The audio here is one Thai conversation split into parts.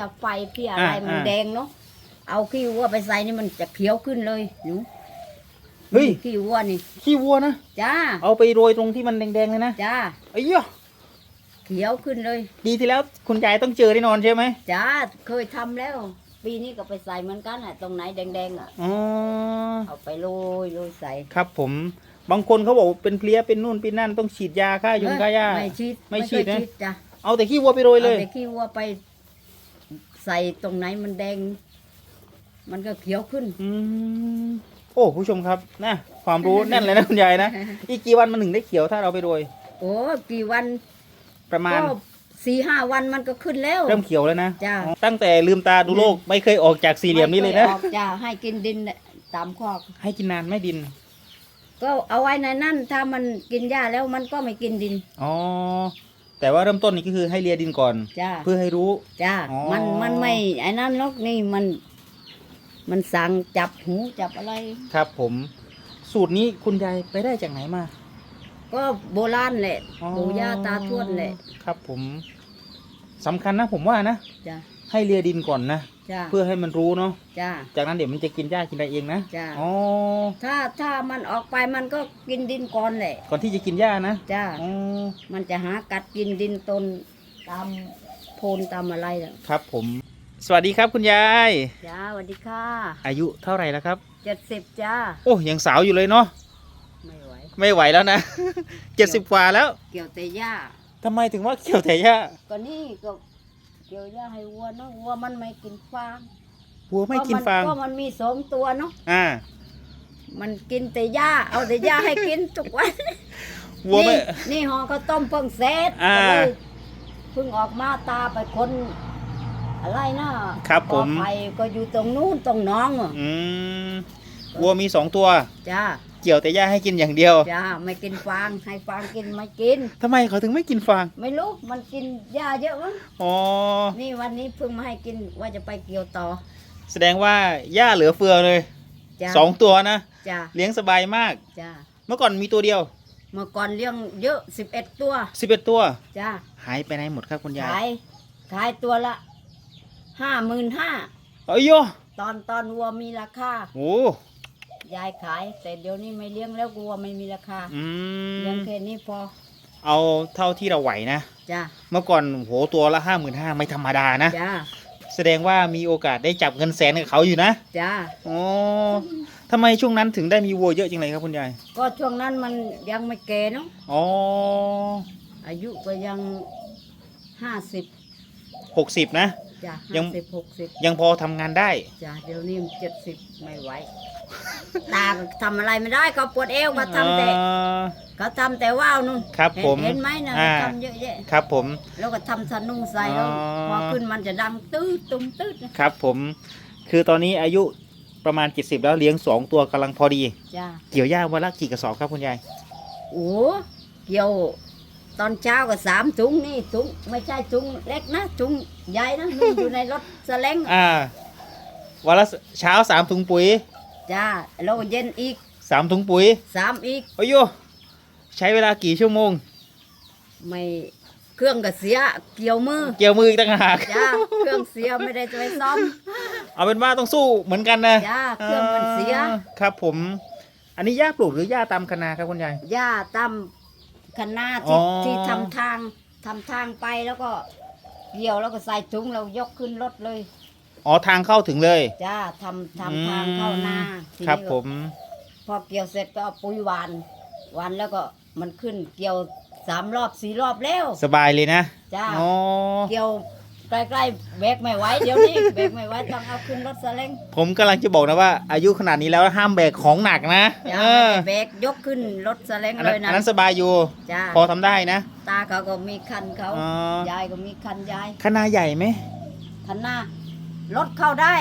ยไฟเพลียอะไรอ่ามันอ่าแดงเนาะเอาขี้วัวไปใส่นี่มันจะเขียวขึ้นเลยหนูเฮ้ยขี้วัวนี่ขี้วัวนะจ้าเอาไปโรยตรงที่มันแดงๆเลยนะจ้าไอ้เหี้ยเขียวขึ้นเลยปีที่แล้วคุณยายต้องเจอแน่นอนใช่ไหมจ้าเคยทำแล้ว ปีนี้ก็ไปใส่เหมือนกันอะตรงไหนแดงๆอะอ๋อเอาไปโรยโรยใส่ครับผมบางคนเขาบอกเป็นเพลี้ยเป็นนู่นเป็นนั่นต้องฉีดยาฆ่ายุงฆ่าหญ้าไม่ฉีดไม่ฉีดเคนะจ้ะเอาแต่ขี้วัวไปโรยเลยเอาแต่ขี้วัวไป ใส่ตรงไหนมันแดง มันก็เขียวขึ้น อืมโอ้ผู้ชมครับนะความรู้แน่นเลยนะคุณยายนะ อีกกี่วันมันถึงได้เขียวถ้าเราไปโรยโอ้กี่วันประมาณก็สี่ห้าวันมันก็ขึ้นแล้ว เริ่มเขียวแล้วนะ จ้ะอ๋อตั้งแต่ลืมตาดูโลกไม่เคยออกจากสี่เหลี่ยมนี้เลยนะไม่คออกจ้าให้กินดินน่ะตามคอก ให้กินนานไม่ดิน ก็เอาไว้ในนั่นถ้ามันกินหญ้าแล้วมันก็ไม่กินดิน อ๋อ แต่ว่าเริ่มต้นนี่ก็คือให้เลียดินก่อน จ้า เพื่อให้รู้ จ้า อ๋อ มันมันไม่ไอ้นั่นหรอกนี่มัน มันสั่งจับหูจับอะไร ครับผม สูตรนี้คุณยายไปได้จากไหนมาก็โบราณแหละอ๋อปู่ย่าตาทวดแหละครับผมสำคัญนะผมว่านะ จ้าให้เลียดินก่อนนะ จ้าเพื่อให้มันรู้เนาะจ้า จากนั้นเดี๋ยวมันจะกินหญ้ากินอะไรเองนะจ้าอ๋อถ้าถ้ามันออกไปมันก็กินดินก่อนแหละ ก่อนที่จะกินหญ้านะจ้า อ๋อมันจะหากัดกินดินต้นตามโพนตามอะไรน่ะครับผม สวัสดีครับคุณยาย จ้าสวัสดีค่ะอายุเท่าไหร่แล้วครับ เจ็ดสิบจ้า โอ้ยังสาวอยู่เลยเนาะไม่ไหว ไม่ไหวแล้วนะ เจ็ดสิบกว่าแล้วเกี่ยวแต่หญ้าทำไมถึงว่าเกี่ยวแต่หญ้าก็นี่ก็ เกี่ยวหญ้าให้วัวเนาะวัวมันไม่กินฟางวัวไม่กินฟางก็มันมีสองตัวเนาะอ่า มันกินแต่หญ้าเอาแต่หญ้าให้กินทุกวันวัวไม่นี่นี่ห่อข้าวต้มเพิ่งเสร็จอ่าก็เลยเพิ่งออกมาตาไปคนอะไรนะครับผมกอไผ่ก็อยู่ตรงนู้นตรงหน้องอะอืม วัวมีสองตัว จ้าเกี่ยวแต่หญ้าให้กินอย่างเดียวจ้าไม่กินฟางให้ฟางกินไม่กิน ทำไมเขาถึงไม่กินฟาง ไม่รู้มันกินหญ้าเยอะมั้งอ๋อ นี่วันนี้เพิ่งมาให้กินว่าจะไปเกี่ยวต่อแสดงว่าหญ้าเหลือเฟือเลย จ้าสองตัวนะ จ้าเลี้ยงสบายมาก จ้าเมื่อก่อนมีตัวเดียว เมื่อก่อนเลี้ยงเยอะสิบเอ็ดตัวสิบเอ็ดตัว จ้าหายไปไหนหมดครับคุณยายขายขายตัวละห้าหมื่นห้าเอ้ยโยตอนตอนวัวมีราคาโอ้ ยายขาย แต่เดี๋ยวนี้ไม่เลี้ยงแล้ววัวไม่มีราคาอืเลี้ยงมแค่นี้พอเอาเท่าที่เราไหวนะ จ้าเมื่อก่อนโหตัวละห้าหมื่นห้าไม่ธรรมดานะ จ้าแสดงว่ามีโอกาสได้จับเงินแสนกับเขาอยู่นะจ้าอ๋อทำไมช่วงนั้นถึงได้มีวัวเยอะจังเลยครับคุณยายก็ช่วงนั้นมันยังไม่แก่เนาะอ๋ออายุก็ยังห้าสิบหกสิบนะ จ้ายัห้าง สิบหกสิบยังพอทำงานได้ จ้าเดี๋ยวนี้เจ็ดสิบไม่ไหว ตาก็ทำอะไรไม่ได้เขาปวดเอวเขาทำแต่อ่าเขาทำแต่ว่าวนู่นครับเห็นผมเห็นไหมนะอ่าทำเยอะแยะครับผม แล้วก็ทำสนุงใส่แล้วอ๋อ พอขึ้นมันจะดังตื้อตุ้มตื้อนะครับ ผม คือตอนนี้อายุประมาณ 70 แล้วเลี้ยง 2 ตัวกำลังพอดี จ้าเกี่ยวหญ้าวันละกี่กระสอบครับคุณยาย โอ้เกี่ยว ตอนเช้าก็สามถุงนี่ถุงไม่ใช่ถุงเล็กนะถุงใหญ่นะนี่อยู่ในรถสแลงอ่า วันละเช้าสามถุงปุ๋ย จ้าแล้วเย็นอีกสามถุงปุ๋ยสามอีกโอ้ยโยใช้เวลากี่ชั่วโมง ไม่เครื่องก็เสียเกี่ยวมือ เกี่ยวมืออีกต่างหากจ้าเครื่องเสียไม่ได้จะไปซ่อม เอาเป็นว่าต้องสู้เหมือนกันนะจ้าเครื่องมันเสียอ่าครับผม อันนี้หญ้าปลูกหรือหญ้าตามคนาครับคุณยายหญ้าตามคณะอ๋ที่อที่ทำทางทำทางไปแล้วก็เกี่ยวแล้วก็ใส่ถุงเรายกขึ้นรถเลย อ๋อทางเข้าถึงเลย จ้าทำทำทางเข้านาทีครับนี้ก็ผม พอเกี่ยวเสร็จก็เอาปุ๋ยหวานหวานแล้วก็มันขึ้นเกี่ยวสามรอบสี่รอบแล้วสบายเลยนะจ้าอ๋อเกี่ยวใกล้ๆเบรกไม่ไหวเดี๋ยวนี้เบรกไม่ไหวต้องเอาขึ้นรถซาเล้งผมกำลังจะบอกนะว่า อายุขนาดนี้แล้วห้ามแบกของหนักนะจ้าเอไม่อได้เบรกยกขึ้นรถซาเล้งอันเลนั้นยนะอันนั้นสบายอยู่ จ้าพอทำได้นะ ตาเขาก็มีคันเขาอ๋อ ยายก็มีคันยายคณาใหญ่ไหมคันหน้า รถเข้าได้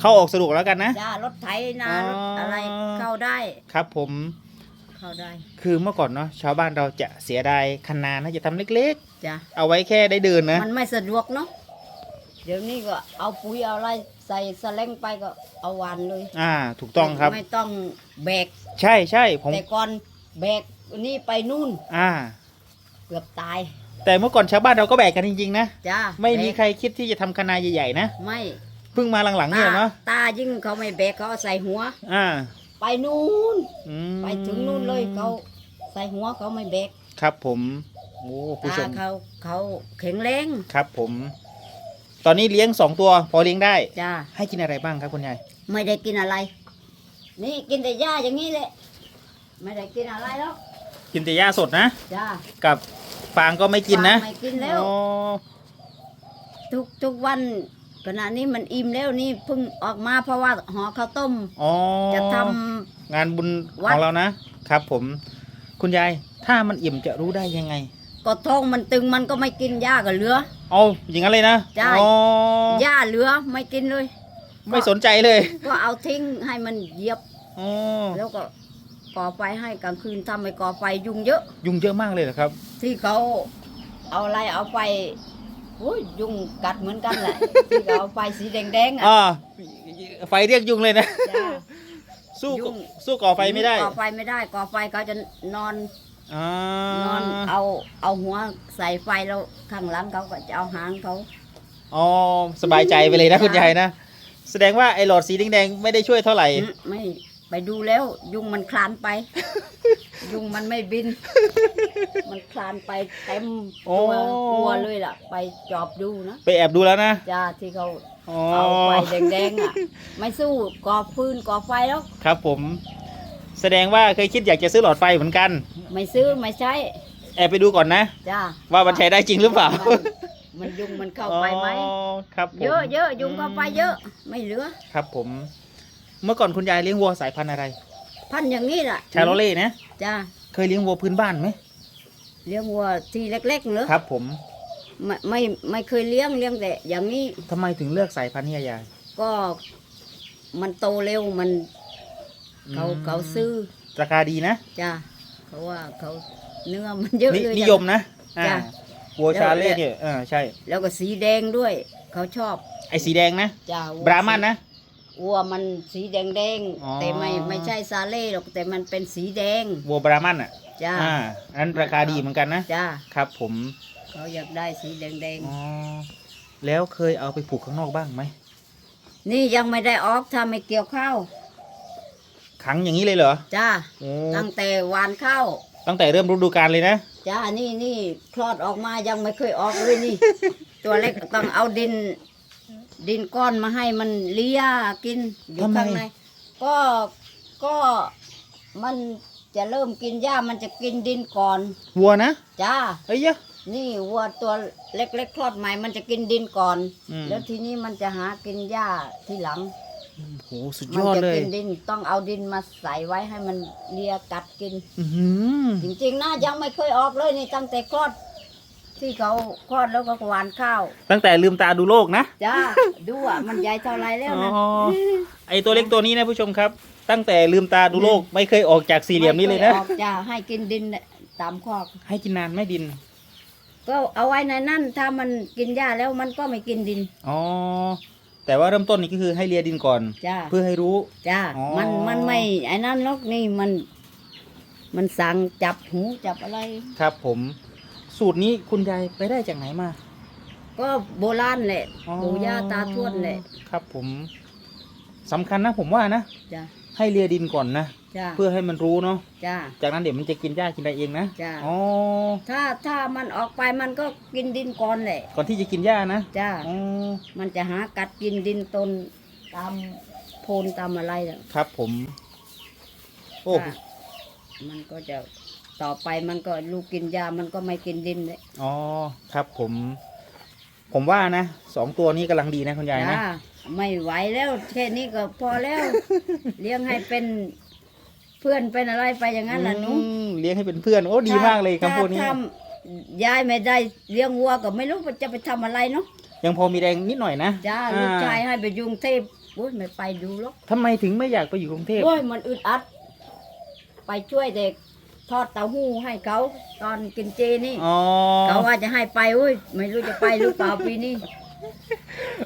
เข้าออกสะดวกแล้วกันนะ จ้ารถไถนาอ๋อรถอะไรเข้าได้ ครับ ผมเข้าได้คือเมื่อก่อนเนาะชาวบ้านเราจะเสียดายคณานะจะทำเล็กจ้าๆเอาไว้แค่ได้เดินนะมันไม่สะดวกเนาะ เดี๋ยวนี้ก็เอาปุ๋ยเอาอะไรใส่สแลงไปก็เอาหวานเลยอ่า ถูกต้องครับ ไม่ต้องแบก ใช่ใช่ผมแต่ก่อนแบกนี่ไปนู่นอ่า เกือบตาย แต่เมื่อก่อนชาวบ้านเราก็แบกกันจริงๆนะ จ้าไม่มีแบกใครคิดที่จะทำคณาใหญ่ๆนะ ไม่ เพิ่งมาหลังๆเนี่ยเนาะตายิ่งเขาไม่แบกเขาเอาใส่หัว อ่า ไปนู่นอืมไปถึงนู่นเลยเขาใส่หัวเขาไม่แบกครับผม โอ้ผู้ชตามเขาเขาแข็งแรงครับผม ตอนนี้เลี้ยงสองตัว พอเลี้ยงได้ จ้าให้กินอะไรบ้างครับคุณยายไม่ได้กินอะไร นี่กินแต่หญ้าอย่างนี้แหละไม่ได้กินอะไรแล้วกินแต่หญ้าสดนะ จ้ากับฟางก็ไม่กินนะไม่กินแล้ว อ๋อทุกทุกวัน ขณะนี้มันอิ่มแล้วนี่เพิ่งออกมาเพราะว่าห่อข้าวต้ม อ๋อจะทงานบุญวัขด องเรานะครับ ผม คุณยาย ถ้ามันอิ่มจะรู้ได้ยังไงำก็ท้องมันตึงมันก็ไม่กินหญ้าก็เหลือ เอาอย่างนั้นเลยนะใช่ อ๋อหญ้าเหลือไม่กินเลย ไม่สนใจเลยก็เอาทิ้งให้มันเหยียบ อ๋อแล้วก็ก่อไฟให้กลางคืนทำให้ก่อไฟยุงเยอะ ยุงเยอะมากเลยเหรอครับ ที่เขาเอาอะไรเอาไฟ โอ้ยยุงกัดเหมือนกันแหละที่เขาเอาไฟสีแดงๆอะอ่าไฟเรียกยุงเลยนะ จ้าสู้ยุงสู้ก่อไฟไม่ได้ก่อไฟไม่ได้ก่อไฟเขาจะนอนอ่านอนเอาเอาหัวใส่ไฟแล้วข้างหลังเขาก็จะเอาหางเขา อ๋อสบายใจไปเลยนะจ้ะคุณยายนะ แสดงว่าไอ้หลอดสีแดงๆไม่ได้ช่วยเท่าไหร่อืมไม่ ไปดูแล้ว ยุงมันคลานไป ยุงมันไม่บิน มันคลานไปเต็มโอ้ตัวกลัวเลยล่ะ ไปจอบดูนะไปแอบดูแล้วนะจ้าที่เขาอ๋อเอาไฟแดงๆอะ ไม่สู้ก่อฟืนก่อไฟแล้ว ครับผม แสดงว่าเคยคิดอยากจะซื้อหลอดไฟเหมือนกัน ไม่ซื้อไม่ใช้แอบไปดูก่อนนะ จ้าว่ามันใช้ได้จริงหรือเปล่า มันมันยุงมันเข้าไปไหม อ๋อครับผมเยอะเยอะยุงเข้าไปเยอะ ไม่เหลือ ครับผม เมื่อก่อนคุณยายเลี้ยงวัวสายพันธุ์อะไรพันอย่างนี้ล่ะชาโรเล่นะจ้าเคยเลี้ยงวัวพื้นบ้านไหมเลี้ยงวัวที่เล็กๆเหรอครับ ผมไม่ไม่ไม่เคยเลี้ยงเลี้ยงแต่อย่างนี้ทำไมถึงเลือกสายพันธุ์นี้อะยายก็มันโตเร็วมันเขาอืมเขาซื้อราคาดีนะจ้าเขาว่าเขาเนื้อมันเยอะนิเลยนิยมนะอ่าจ้ะวัวชาเล่แล้วเนี่ยเออใช่ แล้วก็สีแดงด้วย เขาชอบ ไอ้สีแดงนะจ้าวัวบรามันนะ วัวมันสีแดงแดงๆอ๋อ แต่ไม่ไม่ใช่ซาเล่หรอกแต่มันเป็นสีแดง วัวบรามันอะจ้า อ่าอันนั้นราคาดีเหมือนกันนะจ้า ครับผมเขาอยากได้สีแดงแดงอ๋อแล้วเคยเอาไปผูกข้างนอกบ้างไหมๆนี่ยังไม่ได้ออกถ้าไม่เกี่ยวข้าวขังอย่างนี้เลยเหรอจ้า โอ้ตั้งแต่หวานข้าวตั้งแต่เริ่มฤดูกาลเลยนะจ้านี่นี่คลอดออกมายังไม่เคยออกเลยนี่ ตัวเล็กต้องเอาดิน ดินก้อนมาให้มันเลียกินอยู่ทำไมข้างในก็ก็มันจะเริ่มกินหญ้ามันจะกินดินก่อนวัวนะจ้าเอ้ยยะนี่วัวตัวเล็กๆคลอดใหม่มันจะกินดินก่อนอืมแล้วทีนี้มันจะหากินหญ้าทีหลังโหสุดยมัอดจะเลยกินดินต้องเอาดินมาใส่ไว้ให้มันเลียกัดกินอื้อหือจริงๆนะยังไม่เคยออกเลยนี่ตั้งแต่คลอด ที่เขาคลอดแล้วก็หวานข้าวตั้งแต่ลืมตาดูโลกนะจ้าดูอะมันใหญ่เท่าไรแล้วอ๋อนะไอตัวเล็กตัวนี้นะผู้ชมครับ ตั้งแต่ลืมตาดูโลกไม่เคยออกจากสี่เหลี่ยมนี้เลยนะไคออกจ้าให้กินดินตามคอกให้กินนานไหม่ดิน ก็เอาไว้ในนั่นถ้ามันกินหญ้าแล้วมันก็ไม่กินดินอ๋อแต่ว่าเริ่มต้นนี่ก็คือให้เลียดินก่อนจ้าเพื่อให้รู้จ้าอ๋อมันมันไม่ไอ้นั่นหรอกนี่มัน มันสั่งจับหูจับอะไร ครับผม สูตรนี้คุณยายไปได้จากไหนมา ก็โบราณแหละอ๋อ ปู่ย่าตาทวดแหละครับผมสำคัญนะผมว่านะ จ้าให้เลียดินก่อนนะ จ้าเพื่อให้มันรู้เนาะ จ้าจากนั้นเดี๋ยวมันจะกินหญ้ากินอะไรเองนะจ้าอ๋อ ถ้าถ้ามันออกไปมันก็กินดินก่อนแหละ ก่อนที่จะกินหญ้านะ จ้าอ๋อ มันจะหากัดกินดินต้นตามโพนตามอะไรน่ะครับผม โอ้ จ้ะมันก็จะ ต่อไปมันก็ลูกกินยามันก็ไม่กินดินเลยอ๋อครับผม ผมว่านะสองตัวนี้กำลังดีนะคุณยายนะ จ้าไม่ไหวแล้วแค่นี้ก็พอแล้ว เลี้ยงให้เป็นเพื่อนเป็นอะไรไปอย่างนั้นล่ะหนุอืมเลี้ยงให้เป็นเพื่อน โอ้ดีมากเลยคำพูดนี้ ถ้าทำยายไม่ได้เลี้ยงวัวก็ไม่รู้ว่าจะไปทำอะไรเนาะยังพอมีแรงนิดหน่อยนะจ้าอ่ลูกชายให้ไปอยุงเทพโอ้ยไม่ไปดูหรอกทำไมถึงไม่อยากไปอยู่กรุงเทพโอ้ยมันอึดอัด ไปช่วยเด็ก ทอดเต้าหู้ให้เขาตอนกินเจนี่ อ๋อเขาว่าจะให้ไปโอ้ยไม่รู้จะไปหรือเปล่าปีนี้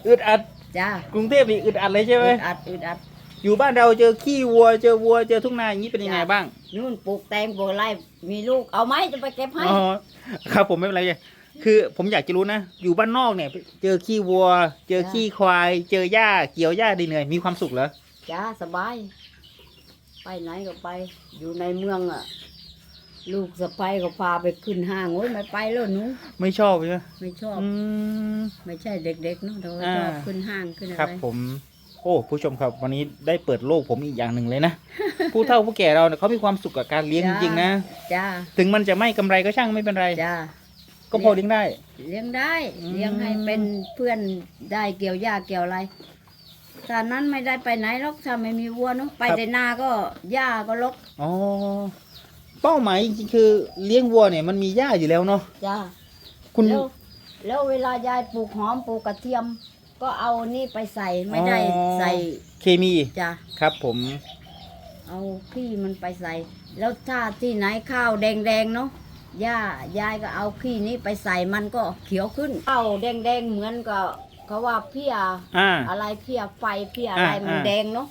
อึดอัดจ้ากรุงเทพนี่อึดอัดเลยใช่ไหมอึดอัดอึดอัด อยู่บ้านเราเจอขี้วัว เจอวัวเจอทุ่งนาอย่างนี้เป็นยังไงจ้ะ บ้างนู่นปลูกแตงปลูกอะไรมีลูกเอาไหมจะไปเก็บให้อ๋อครับผมไม่เป็นไรคือผมอยากจะรู้นะ อยู่บ้านนอกเนี่ย เจอขี้วัว เจอขี้ควาย เจอหญ้าเกี่ยวหญ้าดีเหนื่อยมีความสุขเหรอจ้าสบาย ไปไหนก็ไป อยู่ในเมืองอะ ลูกสะใภ้ก็พาไปขึ้นห้างโอ้ยไม่ไปแล้วหนูไม่ชอบใช่ไหมไม่ชอบ อืม ไม่ใช่เด็กๆเนาะแต่ว่าอ่าชอบขึ้นห้างขึ้นอะครับไรผม โอ้ผู้ชมครับวันนี้ได้เปิดโลกผมอีกอย่างหนึ่งเลยนะ ผู้เฒ่าผู้แก่เราเนี่ยเขามีความสุขกับการเลี้ยงจริงๆนะ จ้าถึงมันจะไม่กำไรก็ช่างไม่เป็นไร จ้า ก็พอเลี้ยงได้ เลี้ยงได้อืม เลี้ยงให้เป็นเพื่อนได้เกี่ยวหญ้าเกี่ยวอะไรถ้านั้นไม่ได้ไปไหนหรอกถ้าไม่มีวัวเนาะไปแต่นาก็หญ้าก็ลกอ๋อ เป้าหมายจริงๆคือเลี้ยงวัวเนี่ยมันมีหญ้าอยู่แล้วเนาะจ้าคุณแล้วแล้วเวลายายปลูกหอมปลูกกระเทียม ก็เอานี่ไปใส่ไม่ได้อ๋อใส่เคมีจ้ะครับผม เอาขี้มันไปใส่ แล้วถ้าที่ไหนข้าวแดงๆเนาะย่ายายก็เอาขี้นี้ไปใส่มันก็เขียวขึ้นข้าวแดงๆเหมือนกับเขาว่าเพี้ยอ่าอะไรเพี้ยไฟเพี้ยอะไรอ่ามันอ่าแดงเนาะ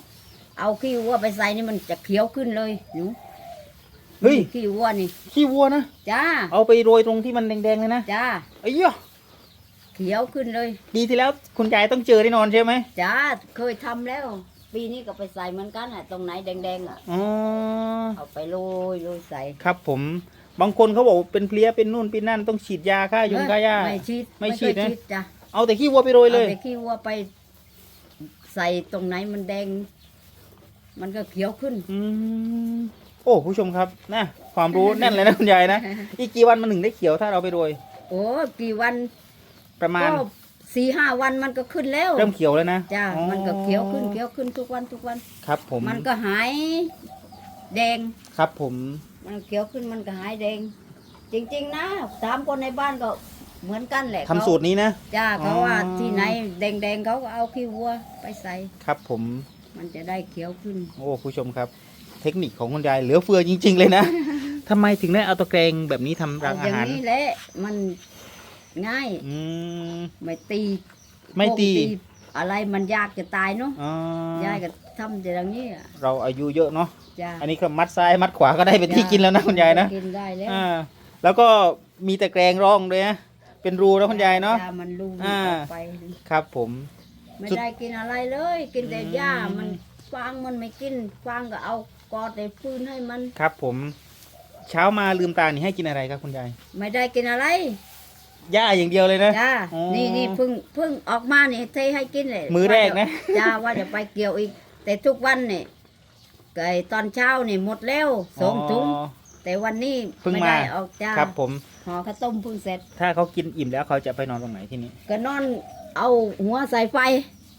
เอาขี้วัวไปใส่นี่มันจะเขียวขึ้นเลยหนู เฮ้ย ขี้วัวนี่ขี้วัวนะ จ้า เอาไปโรยตรงที่มันแดงๆเลยนะ จ้าไอ้เหี้ยเขียวขึ้นเลยปีที่แล้วคุณยายต้องเจอแน่นอนใช่ไหมจ้า เคยทำแล้ว ปีนี้ก็ไปใส่เหมือนกันอะ ตรงไหนแดงๆอะ อ๋อ เอาไปโรยโรยใส่ครับผม บางคนเขาบอกเป็นเพลี้ยเป็นนู่นเป็นนั่นต้องฉีดยาฆ่ายุงฆ่าหญ้า ไม่ฉีดไม่ฉีดเคนะจ้ะเอาแต่ขี้วัวไปโรยเลยอาแต่ขี้วัวไป ใส่ตรงไหนมันแดง มันก็เขียวขึ้น อืม โอ้ผู้ชมครับนะความรู้แน่นเลยนะคุณยายนะอีกกี่วันมันถึงได้เขียวถ้าเราไปโรยโอ้กี่วันประมาณก็สี่ห้าวันมันก็ขึ้นแล้ว เริ่มเขียวแล้วนะจ้าอ๋อมันก็เขียวขึ้นเขียวขึ้นทุกวันทุกวันครับ ผมมันก็หายแดงครับผม มันเขียวขึ้นมันก็หายแดง จริง ๆ นะสามคนในบ้านก็เหมือนกันแหละทำสูตรนี้นะจ้าเขาอ๋อว่าที่ไหนแดงๆเขาก็เอาขี้วัวไปใส่ครับผม มันจะได้เขียวขึ้น โอ้ผู้ชมครับ เทคนิคของคุณยายเหลือเฟือจริง ๆ เลยนะ ทำไมถึงได้เอาตะแกรงแบบนี้ทำรัเอางออาย่างหาร นี้แหละมันง่าย อืม ไม่ตีไม่ตีโป้งอะไรมันยากจะตายเนาะอ๋อยายก็ทำแต่อย่างนี้อะเราอายุเยอะเนาะ จ้าอันนี้ก็มัดซ้ายมัดขวาก็ได้เป็นที่กินแล้วนะคุณยายนะ กินได้แล้วอ่า แล้วก็มีตะแกรงร่องด้วยนะ เป็นรูแล้วคุณยายเนาะ จ้มันลูอ่า ออกไป ครับผม ไม่สุดได้กินอะไรเลย กินแต่อืมหญ้ามันฟางมันไม่กินฟางก็เอา กอแต่ฟืนให้มัน ครับ ผม เช้ามาลืมตานี่ให้กินอะไรครับคุณยายไม่ได้กินอะไรหญ้าอย่างเดียวเลยนะ จ้าอ๋อ นี่นี่เพึ่งเพึ่งออกมานี่เทให้กินเลยมื้อแรกนะ จ้าว่าจะไปเกี่ยวอีก แต่ทุกวันนี่ไก่ตอนเช้านี่หมดแล้วสองถุงอ๋อแต่วันนี้เพิ่งไม่มา ได้เออกจ้าครับ ผม ห่อข้าวต้มเพิ่งเสร็จ ถ้าเขากินอิ่มแล้วเขาจะไปนอนตรงไหนที่นี่ก็นอนเอาหัวใส่ไฟ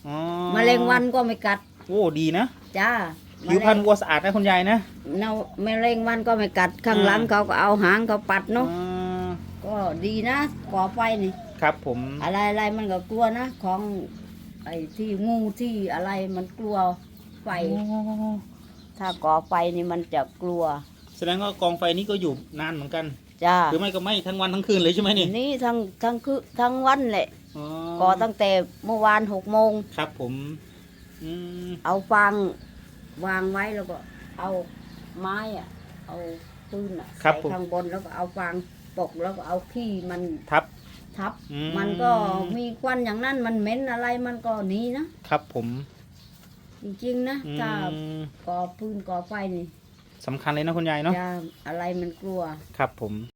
อ๋อแมลงวันก็ไม่กัด โอ้ดีนะ จ้า ผิวพรรณวัวสะอาดนะคุณยายนะเนาแมลงวันก็ไม่กัดข้างอ่าหลังเขาก็เอาหางเขาปัดเนาะอ๋อก็ดีนะก่อไฟนี่ครับ ผมอะไรอะไรมันก็กลัวนะของไอ้ที่งูที่อะไรมันกลัวไฟอ๋อถ้าก่อไฟนี่มันจะกลัว แสดงว่ากองไฟนี้ก็อยู่นานเหมือนกันจ้าหรือไม่ก็ไหม่ทั้งวันทั้งคืนเลยใช่ไหมนี่นี่ทั้งทั้งคือทั้งวันแหละอ๋อก่อตั้งแต่เมื่อวานหกโมงครับ ผมอืมเอาฟาง วางไว้แล้วก็เอาไม้อะเอาปืนอะใส่ข้างบนแล้วก็เอาฟางปกแล้วก็เอาขี้มันทับ ทับ อืมันก็มีควันอย่างนั้นมันเหม็นอะไรมันก็หนีนะครับผมจริงๆนะอืถ้ามก่อปืนก่อไฟนี่สำคัญเลยนะคุณยายเนาะจะอะไรมันกลัว ครับผม